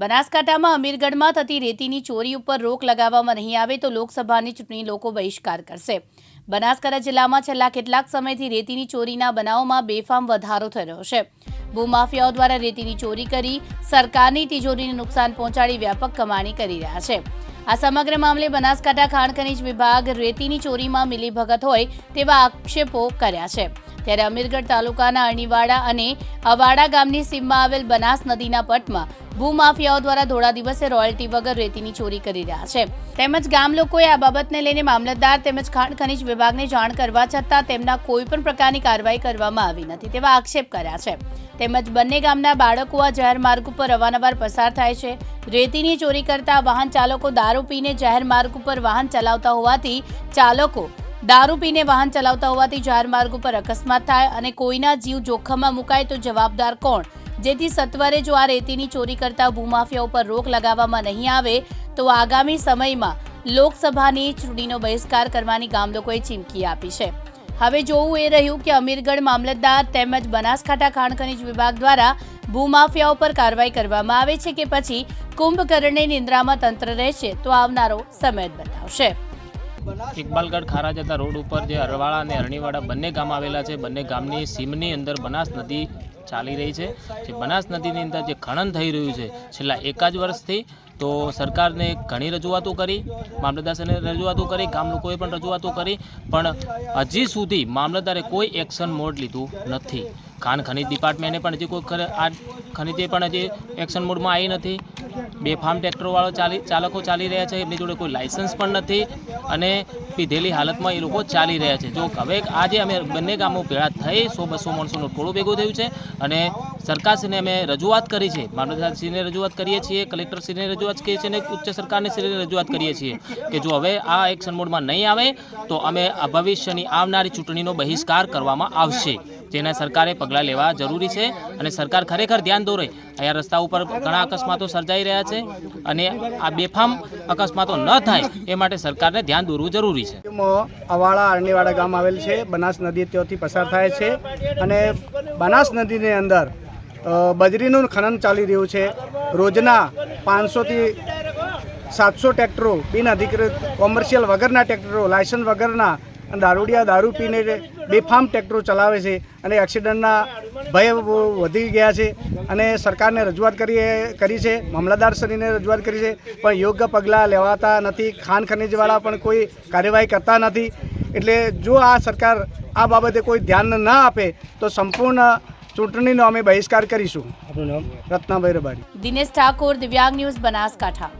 બનાસકાંઠામાં અમીરગઢમાં થતી રેતીની ચોરી ઉપર રોક લગાવવામાં નહીં આવે તો લોકસભાની ચૂંટણી લોકો બહિષ્કાર કરશે. બનાસકાંઠા જિલ્લામાં છેલ્લા કેટલાક સમયથી રેતીની ચોરીના બનાવોમાં બેફામ વધારો થઈ રહ્યો છે. ભૂમાફિયાઓ દ્વારા રેતીની ચોરી કરી સરકારની તિજોરીને નુકસાન પહોંચાડી વ્યાપક કમાણી કરી રહ્યા છે. આ સમગ્ર મામલે બનાસકાંઠા ખાણ ખનીજ વિભાગ રેતીની ચોરીમાં મિલીભગત હોય તેવા આક્ષેપો કર્યા છે. ત્યારે અમીરગઢ તાલુકાના અણીવાડા અને અવાડા ગામની સીમમાં આવેલ બનાસ નદીના પટમાં ભૂમાફિયાઓ દ્વારા ધોળા દિવસે રોયલ્ટી વગર રેતીની ચોરી કરી રહ્યા છે. તેમજ ગામ લોકોએ આ બાબતને લઈને મામલતદાર તેમજ ખાણ ખનીજ વિભાગને જાણ કરવા છતાં તેમના કોઈ પણ પ્રકારની કાર્યવાહી કરવામાં આવી નથી તેવા આક્ષેપ કર્યા છે. તેમજ બંને ગામના બાળકો આ જાહેર માર્ગ ઉપર અવારનવાર પસાર થાય છે. રેતીની ચોરી કરતા વાહન ચાલકો દારૂ પીને જાહેર માર્ગ ઉપર વાહન ચલાવતા હોવાથી ચાલકો દારૂ પીને વાહન ચલાવતા હોવાથી જાહેર માર્ગ ઉપર અકસ્માત થાય અને કોઈના જીવ જોખમમાં મુકાય તો જવાબદાર કોણ? જેથી સત્વરે જો આ રેતીની ચોરી કરતા ભૂમાફિયા ઉપર રોક લગાવવામાં નહીં આવે, તો આગામી સમયમાં લોકસભાની ચૂંટણીનો બહિષ્કાર કરવાની ગામલોકોએ ચીમકી આપી છે. હવે જોવું એ રહ્યું કે અમીરગઢ મામલતદાર તેમજ બનાસકાંઠા ખાણ ખનીજ વિભાગ દ્વારા ભૂમાફિયા ઉપર કાર્યવાહી કરવામાં આવે છે કે પછી કુંભકર્ણની નિંદ્રામાં તંત્ર રહેશે, તો આવનારો સમય જ બતાવશે. ઇકબાલગઢ ખારા જતા રોડ ઉપર જે અરવાળા અને અરણીવાડા બંને ગામ આવેલા છે, બંને ગામની સીમની અંદર બનાસ નદી ચાલી રહી છે. જે બનાસ નદીની અંદર જે ખનન થઈ રહ્યું છે, છેલ્લા એકાદ વર્ષથી તો સરકારને ઘણી રજૂઆતો કરી મામલતદારને રજૂઆતો કરી, ગામ લોકોએ પણ રજૂઆતો કરી, પણ હજી સુધી મામલતદારે કોઈ એક્શન મોડ લીધું નથી. ખાન ખનીજ ડિપાર્ટમેન્ટે પણ હજી કોઈ આ ખનીજે પણ હજી એક્શન મોડમાં આવી નથી. બેફામ ટ્રેક્ટરવાળો ચાલી ચાલકો ચાલી રહ્યા છે, એમની જોડે કોઈ લાઇસન્સ પણ નથી અને પીધેલી હાલતમાં એ લોકો ચાલી રહ્યા છે. જો હવે આજે અમે બંને ગામો ભેળા થઈ સો બસો માણસોનું ટોળું ભેગું થયું છે અને સરકારશ્રીને અમે રજૂઆત કરી છે. મામલતદારશ્રીને રજૂઆત કરીએ છીએ, કલેક્ટરશ્રીને રજૂઆત કરીએ છીએ અને ઉચ્ચ સરકારને શ્રીને રજૂઆત કરીએ છીએ કે જો હવે આ એક્શન મોડમાં નહીં આવે તો અમે ભવિષ્યની આવનારી ચૂંટણીનો બહિષ્કાર કરવામાં આવશે. જેના સરકારે પગલાં લેવા જરૂરી છે અને સરકાર ખરેખર ધ્યાન દોરે. અહીંયા રસ્તા ઉપર ઘણા અકસ્માતો સર્જાઈ રહ્યા છે અને આ બેફામ અકસ્માતો ન થાય એ માટે સરકારને ધ્યાન દોરવું જરૂરી છે. અવાળા અરણીવાડા ગામ આવેલ છે, બનાસ નદી ત્યાંથી પસાર થાય છે અને બનાસ નદીની અંદર બજરીનું ખનન ચાલી રહ્યું છે. રોજના પાંચસોથી સાતસો ટ્રેક્ટરો, બિન અધિકૃત કોમર્શિયલ વગરના ટ્રેક્ટરો, લાયસન્સ વગરના અને દારૂડિયા દારૂ પીને બેફામ ટ્રેક્ટરો ચલાવે છે અને એક્સિડન્ટના ભય વધી ગયા છે અને સરકારને રજૂઆત કરી કરી છે મામલતદારશ્રીને રજૂઆત કરી છે પણ યોગ્ય પગલાં લેવાતા નથી ખાન ખનીજવાળા પણ કોઈ કાર્યવાહી કરતા નથી. એટલે જો આ સરકાર આ બાબતે કોઈ ધ્યાન ન આપે તો સંપૂર્ણ ચૂંટણીનો અમે બહિષ્કાર કરીશું. રત્નાભાઈ રબારી. દિનેશ ઠાકોર દિવ્યાંગ ન્યૂઝ બનાસકાંઠા.